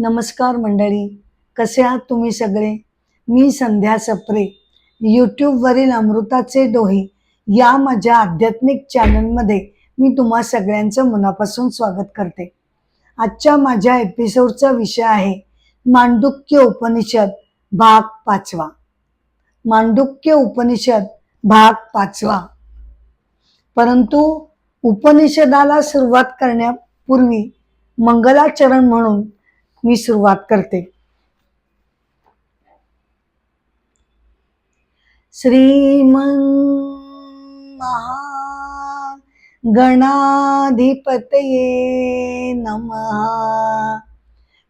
नमस्कार मंडळी कसे आहात तुम्ही सगळे? मी संध्या सप्रे यूट्यूबवरील अमृताचे डोहे या माझ्या आध्यात्मिक चॅनलमध्ये मी तुम्हा सगळ्यांचं मनापासून स्वागत करते. आजच्या माझ्या एपिसोडचा विषय आहे मांडुक्य उपनिषद भाग पाचवा. मांडुक्य उपनिषद भाग पाचवा. परंतु उपनिषदाला सुरुवात करण्यापूर्वी मंगलाचरण म्हणून मी सुरुवात करते. श्रीमन महा गणाधिपतये नमः.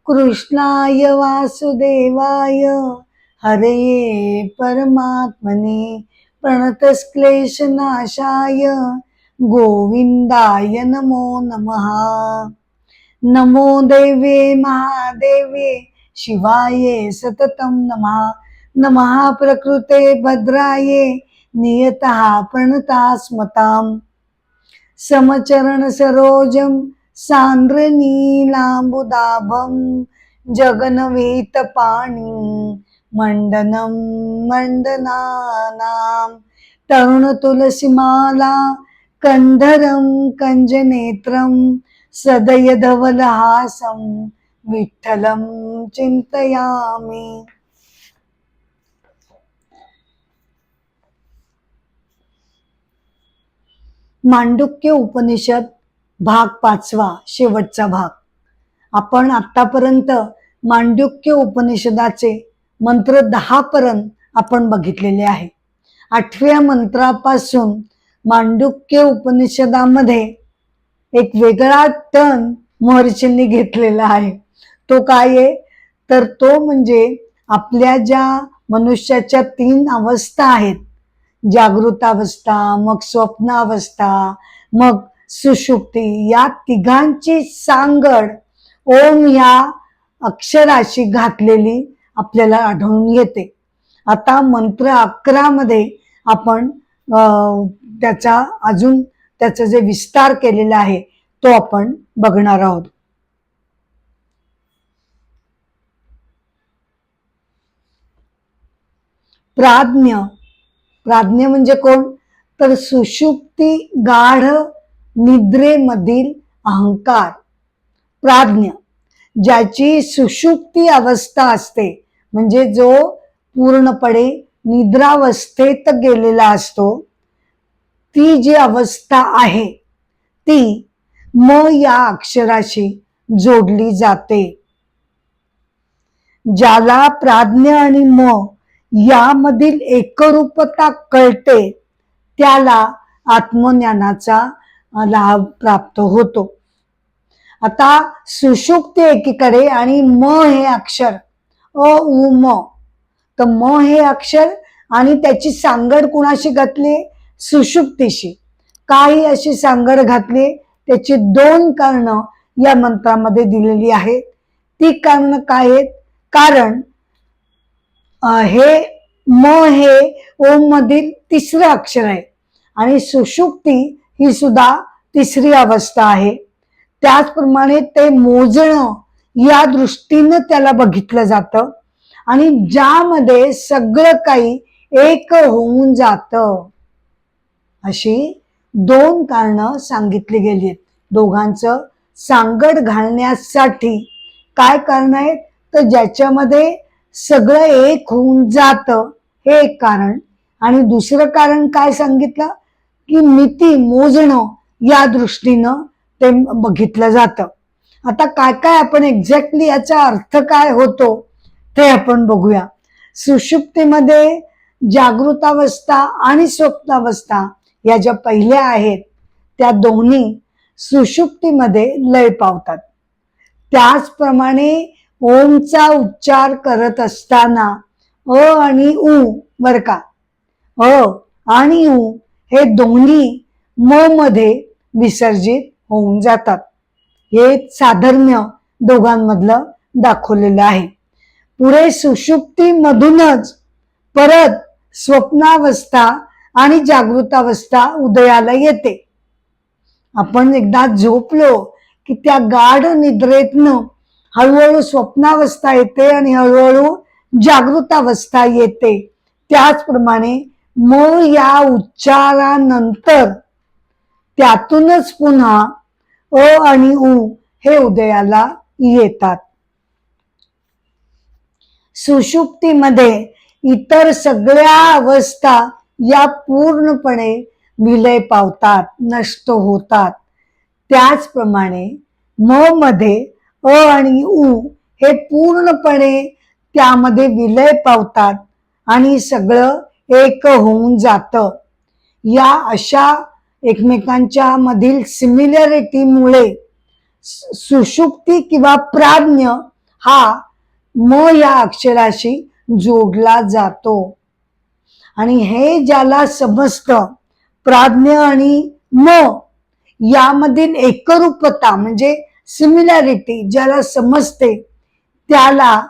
कृष्णाय वासुदेवाय हरये परमात्मने प्रणतस्क्लेशनाशाय गोविंदाय नमो नमः. नमो देवे महादेवे शिवाये सततं नमः नमः प्रकृते भद्राये नियतः प्रणता स्मताम्। समचरण सरोजं सान्द्रनीलाम्बुदाभं जगनवीतपाणि मण्डनं मण्डनानां तरुणतुलसीमाला कन्धरं कञ्जनेत्रं सदयधवलहासं विठ्ठलं चिन्तयामि। मांडुक्य उपनिषद भाग पाचवा शेवटचा भाग. आपण आतापर्यंत मांडुक्य उपनिषदाचे मंत्र दहा पर्यंत आपण बघितलेले आहे. आठव्या मंत्रापासून मांडुक्य उपनिषदामध्ये एक वेगळा टर्न महर्षींनी घेतलेला आहे. तो काय आहे? तर तो म्हणजे आपल्या ज्या मनुष्याच्या तीन अवस्था आहेत. जागृत अवस्था मग स्वप्न अवस्था मग सुषुप्ती या तिघांची सांगड ओम या अक्षराशी घातलेली आपल्याला आढळून येते. आता मंत्र अकरा मध्ये आपण अं, त्याचा अजून त्याचा जे विस्तार केलेला आहे तो आपण बघणार आहोत. प्राज्ञ. प्राज्ञ म्हणजे कोण? तर सुषुप्ती गाढ निद्रेमधील अहंकार. प्राज्ञ. ज्याची सुषुप्ती अवस्था असते म्हणजे जो पूर्णपणे निद्रावस्थेत गेलेला असतो ती जी अवस्था आहे ती म या अक्षराशी जोडली जाते. ज्याला प्राज्ञ आणि म यामधील एकरूपता कळते त्याला आत्मज्ञानाचा लाभ प्राप्त होतो. आता सुषुप्ती एकीकडे आणि म हे अक्षर अ उ म. तर म हे अक्षर आणि त्याची सांगड कुणाशी घातली? सुषुप्तीशी. काही अशी सांगड घातली त्याची दोन कारणं या मंत्रामध्ये दिलेली आहेत. ती कारण काय आहेत? कारण हे म हे ओम मधील तिसरं अक्षर आहे. आणि सुषुप्ती ही सुद्धा तिसरी अवस्था आहे. त्याचप्रमाणे ते मोजणं या दृष्टीनं त्याला बघितलं जातं. आणि ज्यामध्ये सगळं काही एक होऊन जातं. अशी दोन कारणं सांगितली गेली आहेत दोघांचं सांगड घालण्यासाठी काय कारण आहेत तर ज्याच्यामध्ये सगळं एक होऊन जातं हे एक कारण. आणि दुसरं कारण काय सांगितलं? की मिती मोजणं या दृष्टीनं ते बघितलं जातं. आता काय काय आपण एक्झॅक्टली याचा अर्थ काय होतो ते आपण बघूया. सुषुप्तीमध्ये जागृतावस्था आणि स्वप्नावस्था या ज्या पहिल्या आहेत त्या दोन्ही सुषुप्तीमध्ये लय पावतात. त्याचप्रमाणे ओमचा उच्चार करत असताना अ आणि उ बर का? अ आणि उ हे दोन्ही म मध्ये विसर्जित होऊन जातात. हे साधर्म्य दोघांमधलं दाखवलेलं आहे. पुढे सुषुप्ती मधूनच परत स्वप्नावस्था आणि जागृतावस्था उदयाला येते. आपण एकदा झोपलो की त्या गाढ निद्रेतनं हळूहळू स्वप्नावस्था येते आणि हळूहळू जागृतावस्था येते. त्याचप्रमाणे म या उच्चारानंतर त्यातूनच पुन्हा अ आणि उ हे उदयाला येतात. सुषुप्तीमध्ये इतर सगळ्या अवस्था या पूर्णपणे विलय पावतात नष्ट होतात. त्याचप्रमाणे म मध्ये अ आणि उ हे पूर्णपणे त्यामध्ये विलय पावतात आणि सगळं एक होऊन जातं. या अशा एकमेकांच्या मधील सिमिलॅरिटीमुळे सुषुप्ती किंवा प्राज्ञ हा म या अक्षराशी जोडला जातो. आणि हे ज्याला समजतं प्राज्ञ आणि म यामधील एकरूपता म्हणजे सिमिलॅरिटी ज्याला समजते त्याला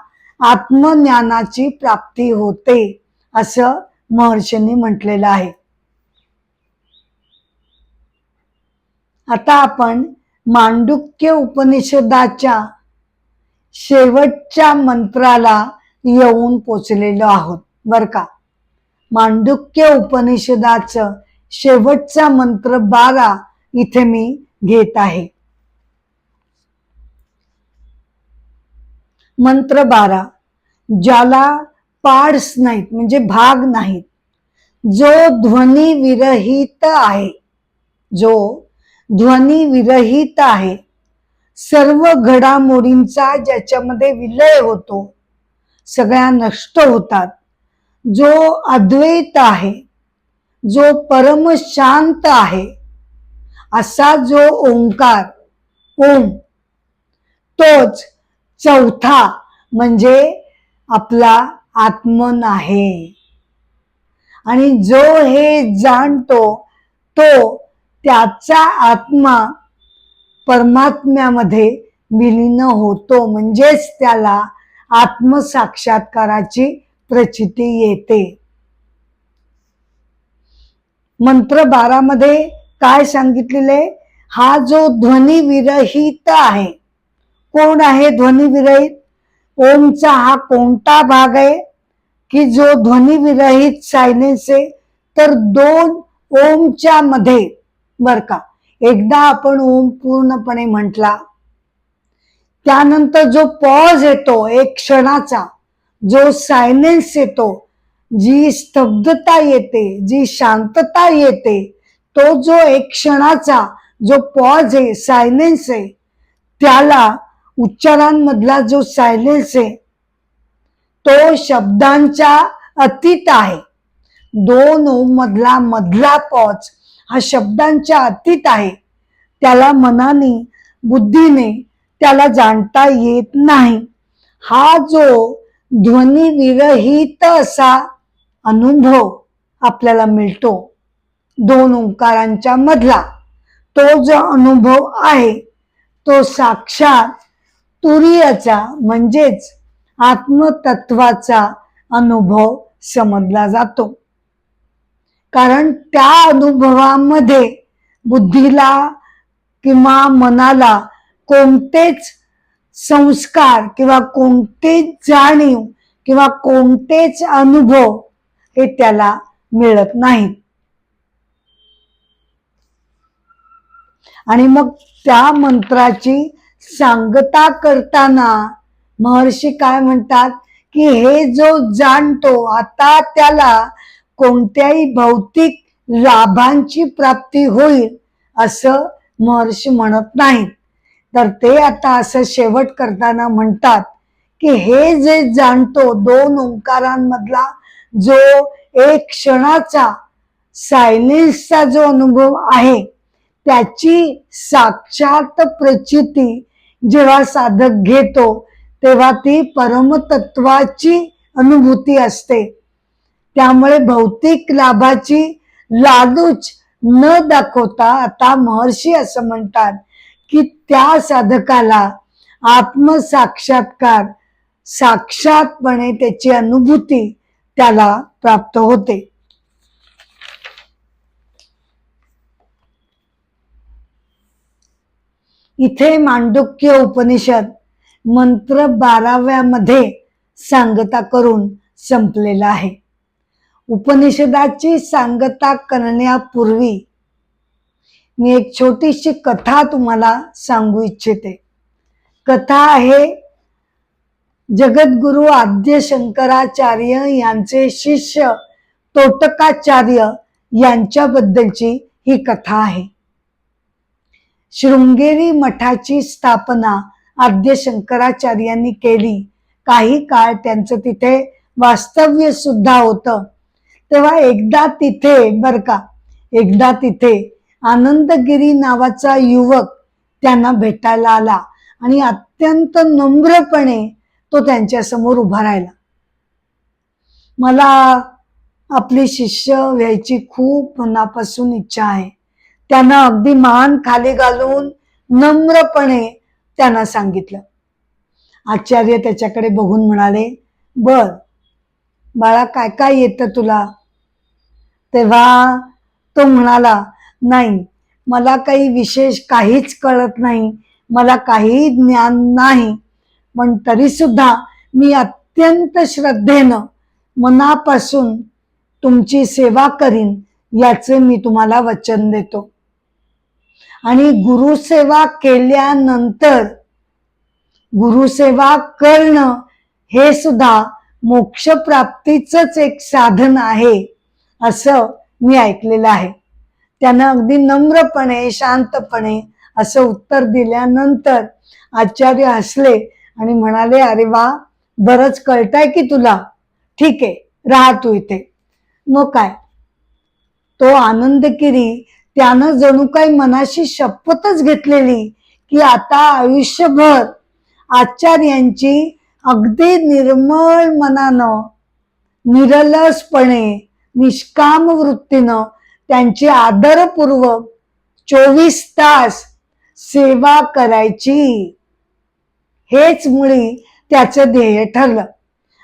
आत्मज्ञानाची प्राप्ती होते असं महर्षींनी म्हटलेलं आहे. आता आपण मांडुक्य उपनिषदाच्या शेवटच्या मंत्राला येऊन पोचलेलो आहोत बर का? मांडुक्य उपनिषदाचं शेवटचा मंत्र बारा इथे मी घेत आहे. मंत्र बारा ज्याला पार्ट्स नाहीत म्हणजे भाग नाहीत जो ध्वनी विरहित आहे जो ध्वनी विरहित आहे सर्व घडामोडींचा ज्याच्यामध्ये विलय होतो सगळ्या नष्ट होतात जो अद्वैत आहे जो परम शांत आहे असा जो ओंकार ओम तोच चौथा म्हणजे आपला आत्मन आहे. आणि जो हे जाणतो तो त्याचा आत्मा परमात्म्यामध्ये विलीन होतो म्हणजेच त्याला आत्मसाक्षात्काराची प्रचिती येते. मंत्र बारा मध्ये काय सांगितलेले हा जो ध्वनी विरहित आहे. कोण आहे ध्वनी विरहित? ओमचा हा कोणता भाग आहे? की जो ध्वनी विरहित सायलेन्स आहे तर दोन ओमच्या मध्ये. बर का. एकदा आपण ओम पूर्णपणे म्हटला. त्यानंतर जो पॉज येतो एक क्षणाचा जो सायलेन्स येतो जी स्तब्धता येते जी शांतता येते तो जो एक क्षणाचा जो पॉज आहे सायलेन्स आहे त्याला उच्चारांमधला जो सायलेन्स आहे तो शब्दांच्या अतीत आहे. दोन ओम मधला मधला पॉज हा शब्दांच्या अतीत आहे. त्याला मनाने बुद्धीने त्याला जाणता येत नाही. हा जो ध्वनी विरहित असा अनुभव आपल्याला मिळतो. दोन ओंकारांच्या मधला तो जो अनुभव आहे तो साक्षात तुरीयाचा म्हणजेच आत्मतत्वाचा अनुभव समजला जातो. कारण त्या अनुभवामध्ये बुद्धीला किंवा मनाला कोणतेच संस्कार किंवा कोणतेच जाणीव किंवा कोणतेच अनुभव हे त्याला मिळत नाहीत. आणि मग त्या मंत्राची सांगता करताना महर्षी काय म्हणतात की हे जो जाणतो आता त्याला कोणत्याही भौतिक लाभांची प्राप्ती होईल असं महर्षी म्हणत नाहीत. तर ते आता असं शेवट करताना म्हणतात की हे जे जाणतो दोन ओंकारांमधला जो एक क्षणाचा सायलेन्सचा जो अनुभव आहे त्याची साक्षात प्रचिती जेव्हा साधक घेतो तेव्हा ती परमतत्वाची अनुभूती असते. त्यामुळे भौतिक लाभाची लालूच न दाखवता आता महर्षी असं म्हणतात की त्या साधकाला आत्मसाक्षात्कार साक्षातपणे त्याची अनुभूती त्याला प्राप्त होते. इथे मांडुक्य उपनिषद मंत्र बाराव्यामध्ये सांगता करून संपलेला आहे. उपनिषदाची सांगता करण्यापूर्वी मी एक छोटीशी कथा तुम्हाला सांगू इच्छिते. कथा आहे जगद्गुरु आद्य शंकराचार्य यांचे शिष्य तोटकाचार्य यांच्याबद्दलची ही कथा आहे. शृंगेरी मठाची स्थापना आद्य शंकराचार्यांनी केली. काही काळ त्यांचं तिथे वास्तव्य सुद्धा होतं. तेव्हा एकदा तिथे बर का एकदा तिथे आनंदगिरी नावाचा युवक त्यांना भेटायला आला आणि अत्यंत नम्रपणे तो त्यांच्यासमोर उभा राहिला. मला आपली शिष्य व्हायची खूप मनापासून इच्छा आहे. त्यांना अगदी मान खाली घालून नम्रपणे त्यांना सांगितलं. आचार्य त्याच्याकडे बघून म्हणाले बर बाळा काय काय येतं तुला? तेव्हा तो म्हणाला नाही. मला काही विशेष काहीच कळत नाही. मला काही ज्ञान नाही. पण तरी सुद्धा मी अत्यंत श्रद्धेनं मनापासून तुमची सेवा करीन याचे मी तुम्हाला वचन देतो. आणि गुरुसेवा केल्यानंतर गुरुसेवा करणं हे सुद्धा मोक्षप्राप्तीचंच एक साधन आहे असं मी ऐकलेलं आहे. त्यानं अगदी नम्रपणे शांतपणे असं उत्तर दिल्यानंतर आचार्य हसले आणि म्हणाले अरे वा बरंच कळताय की तुला. ठीक आहे राहा तू इथे. मग काय? तो आनंदगिरी त्यानं जणू काही मनाशी शपथच घेतलेली की आता आयुष्यभर आचार्यांची अगदी निर्मळ मनानं निरलसपणे निष्काम वृत्तीनं त्यांची आदरपूर्वक चोवीस तास सेवा करायची. हेच मुळी त्याचं ध्येय ठरलं.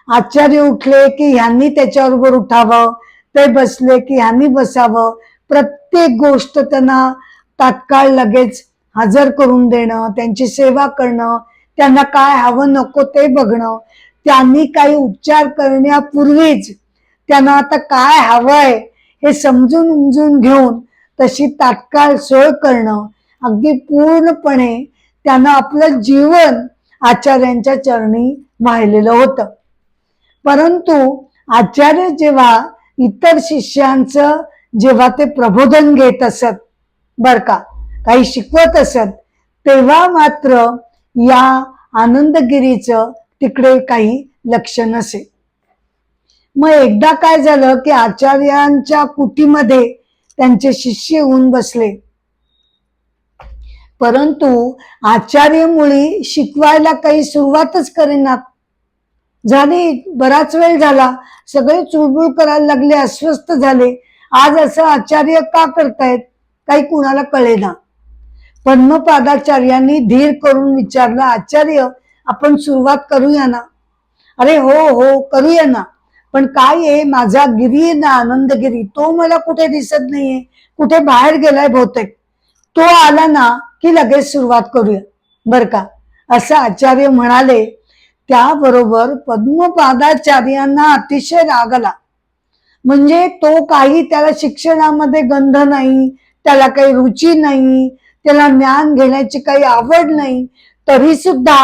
आचार्य उठले की ह्यांनी त्याच्याबरोबर उठावं ते बसले की ह्यांनी बसावं. प्रत्येक गोष्ट त्यांना तात्काळ लगेच हजर करून देणं त्यांची सेवा करणं त्यांना काय हवं नको ते बघणं त्यांनी काही उपचार करण्यापूर्वीच त्यांना आता काय हवंय हे समजून उमजून घेऊन तशी तात्काळ सोय करणं अगदी पूर्णपणे त्यांना आपलं जीवन आचार्यांच्या चरणी वाहिलेलं होतं. परंतु आचार्य जेव्हा इतर शिष्यांचं जेव्हा ते प्रबोधन घेत असत बर का काही शिकवत असत तेव्हा मात्र या आनंदगिरीचं तिकडे काही लक्ष नसे. मग एकदा काय झालं की आचार्यांच्या कुटीमध्ये त्यांचे शिष्य येऊन बसले. परंतु आचार्य मुळी शिकवायला काही सुरुवातच करेनात. झाली बराच वेळ झाला. सगळे चुळबुळ करायला लागले अस्वस्थ झाले. आज असं आचार्य का करतायत? काही कुणाला कळेना. पद्मपादाचार्यांनी धीर करून विचारलं आचार्य आपण सुरुवात करूया ना? अरे हो हो करूया ना. पण काय आहे माझा गिरी ना आनंदगिरी तो मला कुठे दिसत नाहीये. कुठे बाहेर गेलाय बहुतेक. तो आला ना की लगेच सुरुवात करूया. बर का? असं आचार्य म्हणाले त्याबरोबर पद्मपादाचार्यांना अतिशय राग आला. म्हणजे तो काही त्याला शिक्षणामध्ये गंध नाही त्याला काही रुची नाही त्याला ज्ञान घेण्याची काही आवड नाही तरी सुद्धा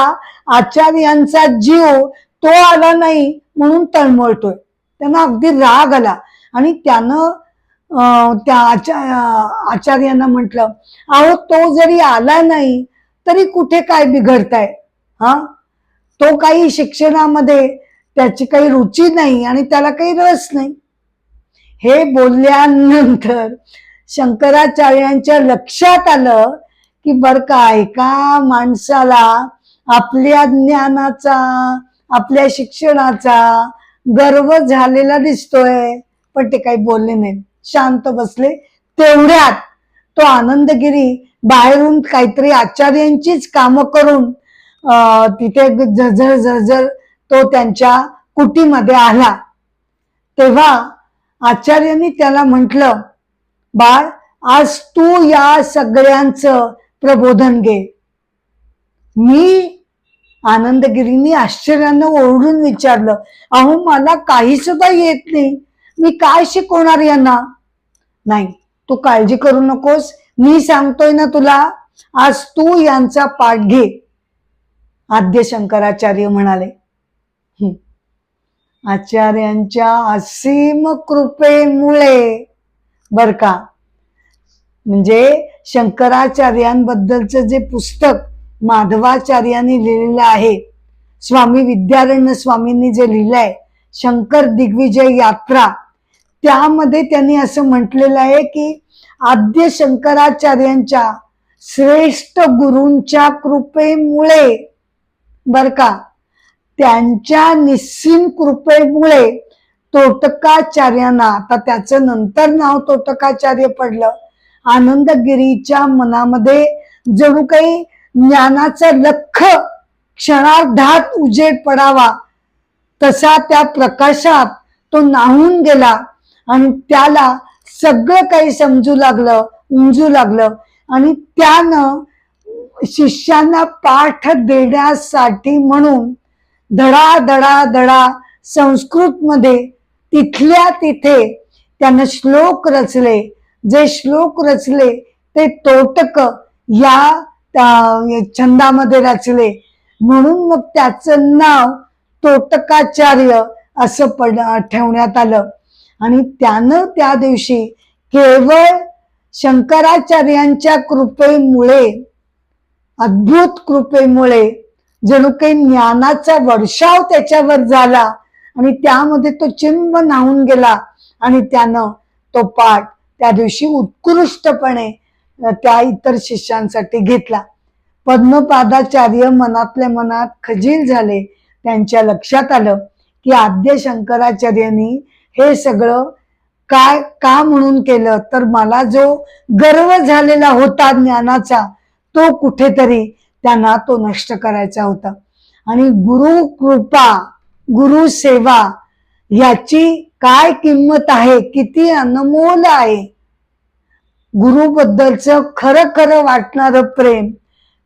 आचार्यांचा जीव तो आला नाही म्हणून तळमळतोय. त्यांना अगदी राग आला. आणि त्यानं त्या आचा आचार्यांना म्हटलं अहो तो जरी आला नाही तरी कुठे काय बिघडताय? हा? तो काही शिक्षणामध्ये त्याची काही रुची नाही आणि त्याला काही रस नाही. हे बोलल्यानंतर शंकराचार्यांच्या लक्षात आलं की बर का एका माणसाला आपल्या ज्ञानाचा आपल्या शिक्षणाचा गर्व झालेला दिसतोय पण ते काही बोलले नाहीत. शांत बसले. तेवढ्यात तो आनंदगिरी बाहेरून काहीतरी आचार्यांचीच कामं करून अं, तिथे झरझर झरझर तो त्यांच्या कुटीमध्ये आला. तेव्हा आचार्यांनी त्याला म्हटलं बाळ आज तू या सगळ्यांचं प्रबोधन घे. मी आनंदगिरीने आश्चर्यानं ओरडून विचारलं अहो मला काही सुद्धा येत नाही. मी काय शिकवणार यांना? नाही तू काळजी करू नकोस. मी सांगतोय ना तुला आज तू यांचा पाठ घे. आद्य शंकराचार्य म्हणाले आचार्यांच्या असीम कृपेमुळे. बर का? म्हणजे शंकराचार्यांबद्दलचं जे पुस्तक माधवाचार्यांनी लिहिलेलं आहे. स्वामी विद्यारण्य स्वामींनी जे लिहिलंय शंकर दिग्विजय यात्रा त्यामध्ये त्यांनी असं म्हटलेलं आहे की आद्य शंकराचार्यांच्या श्रेष्ठ गुरूंच्या कृपेमुळे बर का त्यांच्या निस्सीम कृपेमुळे तोटकाचार्यांना आता त्याचं नंतर नाव तोटकाचार्य पडलं आनंदगिरीच्या मनामध्ये जणू काही ज्ञानाचा लख क्षणार्धात उजेड पडावा. तसा त्या प्रकाशात तो नाहून गेला आणि त्याला सगळं काही समजू लागलं उमजू लागलं. आणि त्यानं शिष्यांना पाठ देण्यासाठी म्हणून धडा धडा धडा संस्कृतमध्ये तिथल्या तिथे त्यानं श्लोक रचले. जे श्लोक रचले ते तोटक या त्या छंदामध्ये रचले. म्हणून मग त्याचं नाव तोटकाचार्य असं पड ठेवण्यात आलं. आणि त्यानं त्या दिवशी केवळ शंकराचार्यांच्या कृपेमुळे अद्भुत कृपेमुळे जणू काही ज्ञानाचा वर्षाव त्याच्यावर झाला आणि त्यामध्ये तो चिंब नाहून गेला. आणि त्यानं तो पाठ त्या दिवशी उत्कृष्टपणे त्या इतर शिष्यांसाठी घेतला. पद्मपादाचार्य मनातल्या मनात खजील झाले. त्यांच्या लक्षात आलं की आद्य शंकराचार्यांनी हे सगळं काय का म्हणून केलं? तर मला जो गर्व झालेला होता ज्ञानाचा तो कुठेतरी त्यांना तो नष्ट करायचा होता. आणि गुरु कृपा गुरु सेवा याची काय किंमत आहे किती अनमोल आहे गुरुबद्दलचं खरं खरं वाटणारं प्रेम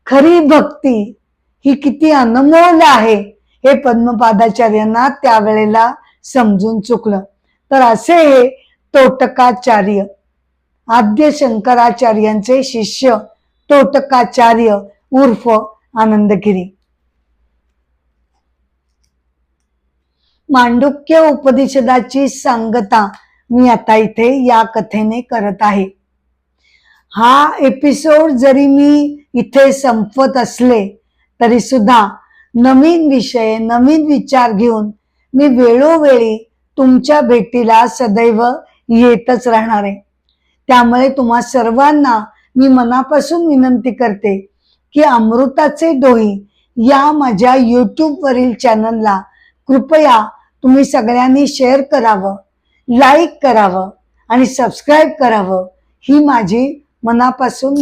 खरी भक्ती ही किती अनमोल आहे हे पद्मपादाचार्यांना त्यावेळेला समजून चुकलं. तर असे हे तोटकाचार्य आद्य शंकराचार्यांचे शिष्य तोटकाचार्य उर्फ आनंदगिरी. मांडुक्य उपनिषदाची सांगता मी आता इथे या कथेने करत आहे. हा एपिसोड जरी मी इथे संपवत असले तरी सुद्धा नवीन विषय नवीन विचार घेऊन मी वेळोवेळी तुमच्या भेटीला सदैव येतच राहणार आहे. त्यामुळे तुम्हा सर्वांना मी मनापासून विनंती करते की अमृताचे डोही या माझ्या यूट्यूबवरील वरील चॅनलला कृपया तुम्ही सगळ्यांनी शेअर करावं लाईक करावं आणि सबस्क्राईब करावं ही माझी मनापासून